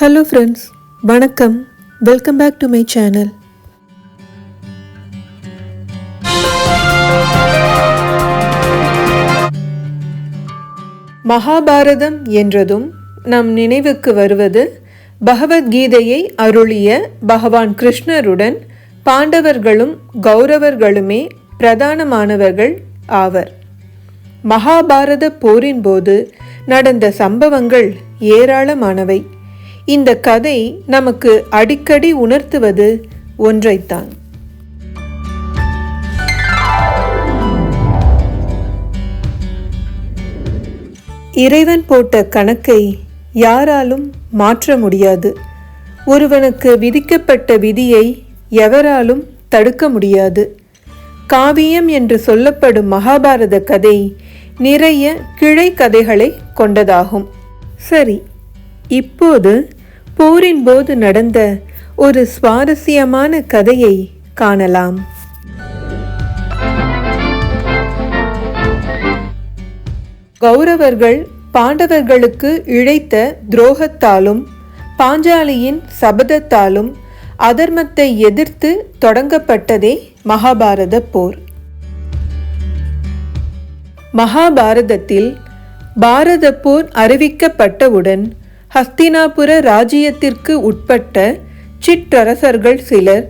Hello friends வணக்கம். Welcome back to my channel Mahabharatam என்றதும் நம் நினைவுக்கு வருவது பகவத்கீதையை அருளிய பகவான் கிருஷ்ணருடன் பாண்டவர்களும் கௌரவர்களுமே பிரதானமானவர்கள் ஆவர். மகாபாரத போரின் போது நடந்த சம்பவங்கள் ஏராளமானவை. இந்த கதை நமக்கு அடிக்கடி உணர்த்துவது ஒன்றைத்தான். இறைவன் போட்ட கணக்கை யாராலும் மாற்ற முடியாது. ஒருவனுக்கு விதிக்கப்பட்ட விதியை எவராலும் தடுக்க முடியாது. காவியம் என்று சொல்லப்படும் மகாபாரத கதை நிறைய கிளை கதைகளை கொண்டதாகும். சரி இப்போது போரின் போது நடந்த ஒரு சுவாரஸ்யமான கதையை காணலாம். கௌரவர்கள் பாண்டவர்களுக்கு இழைத்த துரோகத்தாலும் பாஞ்சாலியின் சபதத்தாலும் அதர்மத்தை எதிர்த்து தொடங்கப்பட்டதே மகாபாரத போர். மகாபாரதத்தில் பாரத போர் அறிவிக்கப்பட்டவுடன் ஹஸ்தினாபுர ராஜ்யத்திற்கு உட்பட்ட சிற்றரசர்கள் சிலர்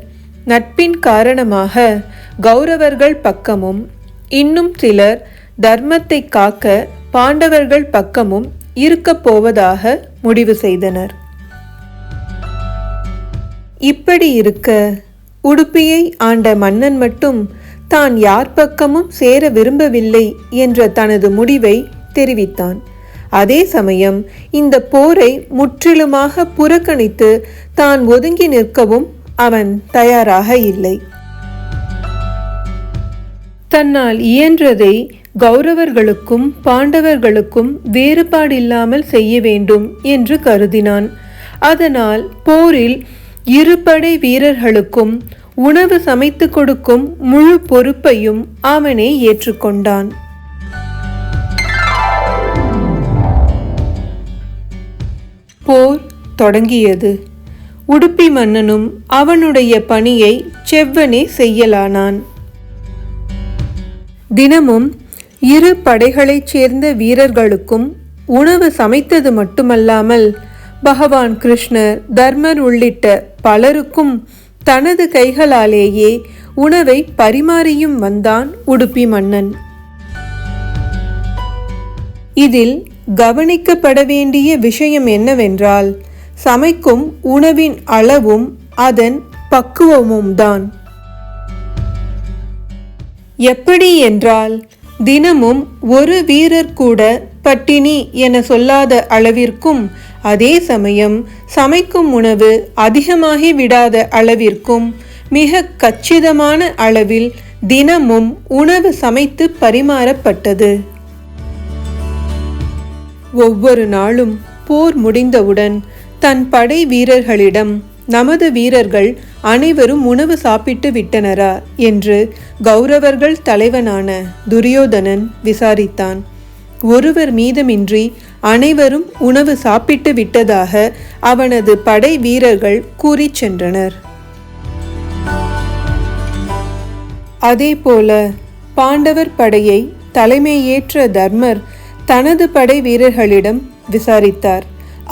நட்பின் காரணமாக கௌரவர்கள் பக்கமும் இன்னும் சிலர் தர்மத்தை காக்க பாண்டவர்கள் பக்கமும் இருக்கப் போவதாக முடிவு செய்தனர். இப்படி இருக்க உடுப்பியை ஆண்ட மன்னன் மட்டும் தான் யார் பக்கமும் சேர விரும்பவில்லை என்ற தனது முடிவை தெரிவித்தான். அதே சமயம் இந்த போரை முற்றிலுமாக புறக்கணித்து தான் ஒதுங்கி நிற்கவும் அவன் தயாராக இல்லை. தன்னால் இயன்றதை கௌரவர்களுக்கும் பாண்டவர்களுக்கும் வேறுபாடில்லாமல் செய்ய வேண்டும் என்று கருதினான். அதனால் போரில் இருபடை வீரர்களுக்கும் உணவு சமைத்து கொடுக்கும் முழு பொறுப்பையும் அவனே ஏற்றுக்கொண்டான். போர் தொடங்கியது. உடுப்பி மன்னனும் அவனுடைய பணியை செவ்வனே செய்யலானான். தினமும் இரு படைகளைச் சேர்ந்த வீரர்களுக்கும் உணவு சமைத்தது மட்டுமல்லாமல் பகவான் கிருஷ்ணர் தர்மர் உள்ளிட்ட பலருக்கும் தனது கைகளாலேயே உணவை பரிமாறியும் வந்தான் உடுப்பி மன்னன். இதில் கவனிக்கப்பட வேண்டிய விஷயம் என்னவென்றால் சமைக்கும் உணவின் அளவும் அதன் பக்குவமும் தான் எப்படி என்றால் தினமும் ஒரு வீரர் கூட பட்டினி என சொல்லாத அளவிற்கும் அதே சமயம் சமைக்கும் உணவு அதிகமாகி விடாத அளவிற்கும் மிக கச்சிதமான அளவில் தினமும் உணவு சமைத்து பரிமாறப்பட்டது. ஒவ்வொரு நாளும் போர் முடிந்தவுடன் தன் படை வீரர்களிடம் நமது வீரர்கள் அனைவரும் உணவு சாப்பிட்டு விட்டனரா? என்று கௌரவர்கள் தலைவனான துரியோதனன் விசாரித்தான். ஒருவர் மீதமின்றி அனைவரும் உணவு சாப்பிட்டு விட்டதாக அவனது படை வீரர்கள் கூறிச் சென்றனர். அதேபோல பாண்டவர் படையை தலைமையேற்ற தர்மர் தனது படை வீரர்களிடம் விசாரித்தார்.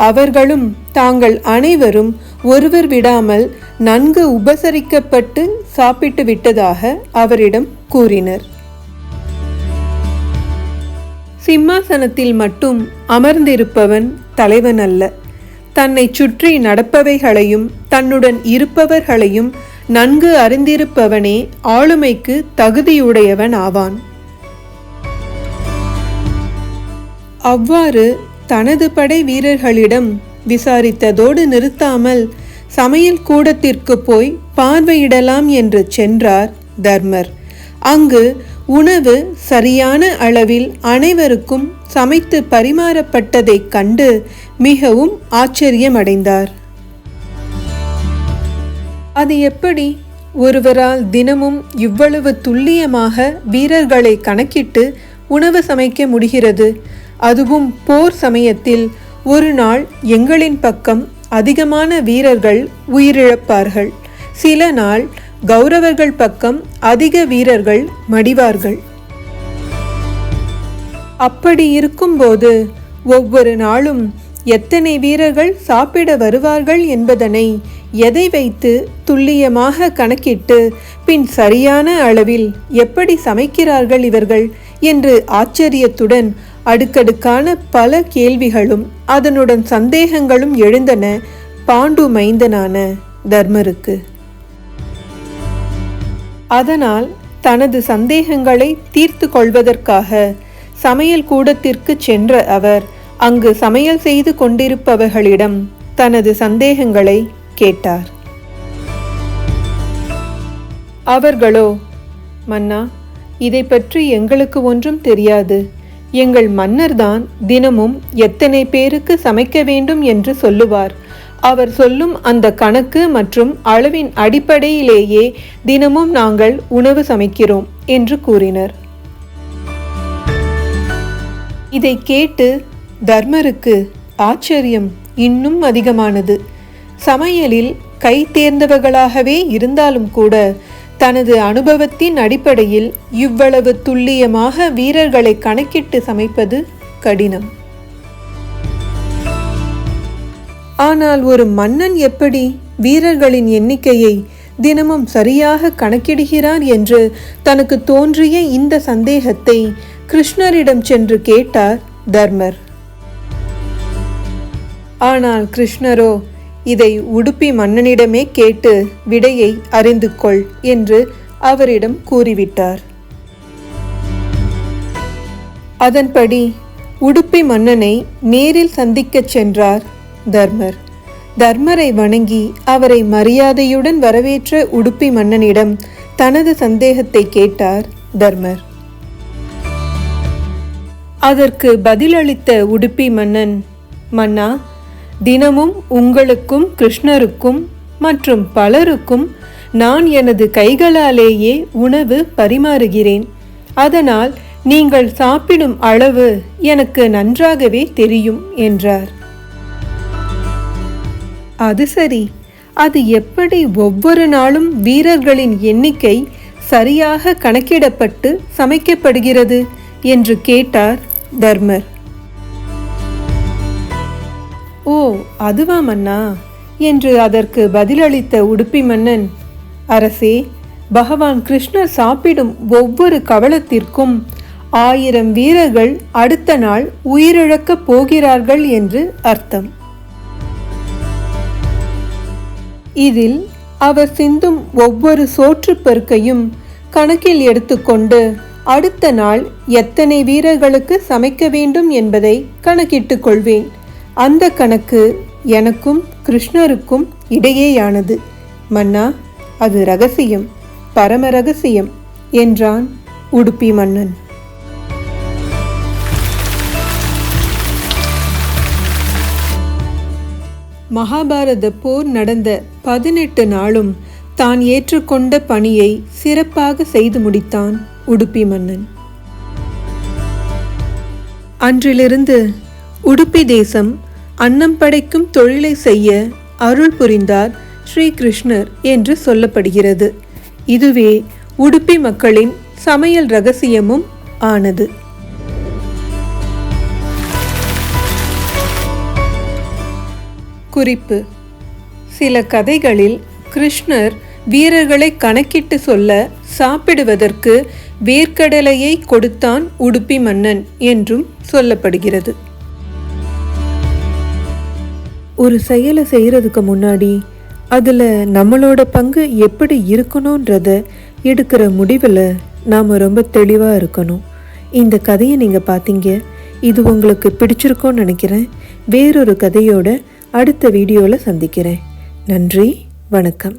அவர்களும் தாங்கள் அனைவரும் ஒருவர் விடாமல் நன்கு உபசரிக்கப்பட்டு சாப்பிட்டு விட்டதாக அவரிடம் கூறினர். சிம்மாசனத்தில் மட்டும் அமர்ந்திருப்பவன் தலைவன் அல்ல. தன்னை சுற்றி நடப்பவைகளையும் தன்னுடன் இருப்பவர்களையும் நன்கு அறிந்திருப்பவனே ஆளுமைக்கு தகுதியுடையவன் ஆவான். அவ்வாறு தனது படை வீரர்களிடம் விசாரித்ததோடு நிறுத்தாமல் சமையல் கூடத்திற்கு போய் பார்வையிடலாம் என்று சென்றார் தர்மர். அங்கு உணவு சரியான அளவில் அனைவருக்கும் சமைத்து பரிமாறப்பட்டதைக் கண்டு மிகவும் ஆச்சரியமடைந்தார். அது எப்படி? ஒருவரால் தினமும் இவ்வளவு துல்லியமாக வீரர்களை கணக்கிட்டு உணவு சமைக்க முடிகிறது? அதுவும் போர் சமயத்தில் ஒரு நாள் எங்களின் பக்கம் அதிகமான வீரர்கள் உயிரிழப்பார்கள். சில நாள் கௌரவர்கள் பக்கம் அதிக வீரர்கள் மடிவார்கள். அப்படி இருக்கும்போது ஒவ்வொரு நாளும் எத்தனை வீரர்கள் சாப்பிட வருவார்கள் என்பதனை எதை வைத்து துல்லியமாக கணக்கிட்டு பின் சரியான அளவில் எப்படி சமைக்கிறார்கள் இவர்கள் என்று ஆச்சரியத்துடன் அடுக்கடுக்கான பல கேள்விகளும் அதனுடன் சந்தேகங்களும் எழுந்தன பாண்டு மைந்தனான தர்மருக்கு. அதனால் தனது சந்தேகங்களை தீர்த்து கொள்வதற்காக சமையல் கூடத்திற்கு சென்ற அவர் அங்கு சமையல் செய்து கொண்டிருப்பவர்களிடம் தனது சந்தேகங்களை கேட்டார். அவர்களோ மன்னா இதை பற்றி எங்களுக்கு ஒன்றும் தெரியாது. எங்கள் மன்னர்தான் தினமும் எத்தனை பேருக்கு சமைக்க வேண்டும் என்று சொல்லுவார். அவர் சொல்லும் அந்த கணக்கு மற்றும் அளவின் அடிப்படையிலேயே தினமும் நாங்கள் உணவு சமைக்கிறோம் என்று கூறினர். இதை கேட்டு தர்மருக்கு ஆச்சரியம் இன்னும் அதிகமானது. சமையலில் கை தேர்ந்தவர்களாகவே இருந்தாலும் கூட தனது அனுபவத்தின் அடிப்படையில் இவ்வளவு துல்லியமாக வீரர்களை கணக்கிட்டு சமைப்பது கடினம். ஆனால் ஒரு மன்னன் எப்படி வீரர்களின் எண்ணிக்கையை தினமும் சரியாக கணக்கிடுகிறார் என்று தனக்கு தோன்றிய இந்த சந்தேகத்தை கிருஷ்ணரிடம் சென்று கேட்டார் தர்மர். ஆனால் கிருஷ்ணரோ இதை உடுப்பி மன்னனிடமே கேட்டு விடையை அறிந்து கொள் என்று அவரிடம் கூறிவிட்டார். அதன்படி உடுப்பி மன்னனை நேரில் சந்திக்கச் சென்றார் தர்மர். தர்மரை வணங்கி அவரை மரியாதையுடன் வரவேற்ற உடுப்பி மன்னனிடம் தனது சந்தேகத்தை கேட்டார் தர்மர். அதற்கு பதிலளித்த உடுப்பி மன்னன் மன்னா தினமும் உங்களுக்கும் கிருஷ்ணருக்கும் மற்றும் பலருக்கும் நான் எனது கைகளாலேயே உணவு பரிமாறுகிறேன். அதனால் நீங்கள் சாப்பிடும் அளவு எனக்கு நன்றாகவே தெரியும் என்றார். அது சரி. அது எப்படி ஒவ்வொரு நாளும் வீரர்களின் எண்ணிக்கை சரியாக கணக்கிடப்பட்டு சமைக்கப்படுகிறது? என்று கேட்டார் தர்மர். ஓ அதுவா மன்னா? என்று அதற்கு பதிலளித்த உடுப்பி மன்னன் அரசே பகவான் கிருஷ்ணர் சாப்பிடும் ஒவ்வொரு கவலத்திற்கும் ஆயிரம் வீரர்கள் அடுத்த நாள் உயிரிழக்கப் போகிறார்கள் என்று அர்த்தம். இதில் அவர் சிந்தும் ஒவ்வொரு சோற்றுப் பெருக்கையும் கணக்கில் எடுத்துக்கொண்டு அடுத்த நாள் எத்தனை வீரர்களுக்கு சமைக்க வேண்டும் என்பதை கணக்கிட்டுக் கொள்வேன். அந்த கணக்கு எனக்கும் கிருஷ்ணருக்கும் இடையேயானது. மன்னா அது ரகசியம் பரம ரகசியம் என்றான் உடுப்பி மன்னன். மகாபாரத போர் நடந்த பதினெட்டு நாளும் தான் ஏற்றுக்கொண்ட பணியை சிறப்பாக செய்து முடித்தான் உடுப்பி மன்னன். அன்றிலிருந்து உடுப்பி தேசம் அன்னம் படைக்கும் தொழிலை செய்ய அருள் புரிந்தார் ஸ்ரீகிருஷ்ணர் என்று சொல்லப்படுகிறது. இதுவே உடுப்பி மக்களின் சமையல் ரகசியமும் ஆனது. குறிப்பு. சில கதைகளில் கிருஷ்ணர் வீரர்களை கணக்கிட்டு சொல்ல சாப்பிடுவதற்கு வேர்க்கடலையை கொடுத்தான் உடுப்பி மன்னன் என்றும் சொல்லப்படுகிறது. ஒரு செயலை செய்கிறதுக்கு முன்னாடி அதில் நம்மளோட பங்கு எப்படி இருக்கணுன்றத எடுக்கிற முடிவில் நாம் ரொம்ப தெளிவாக இருக்கணும். இந்த கதையை நீங்கள் பார்த்தீங்க இது உங்களுக்கு பிடிச்சிருக்கோன்னு நினைக்கிறேன். வேறொரு கதையோட அடுத்த வீடியோவில் சந்திக்கிறேன். நன்றி வணக்கம்.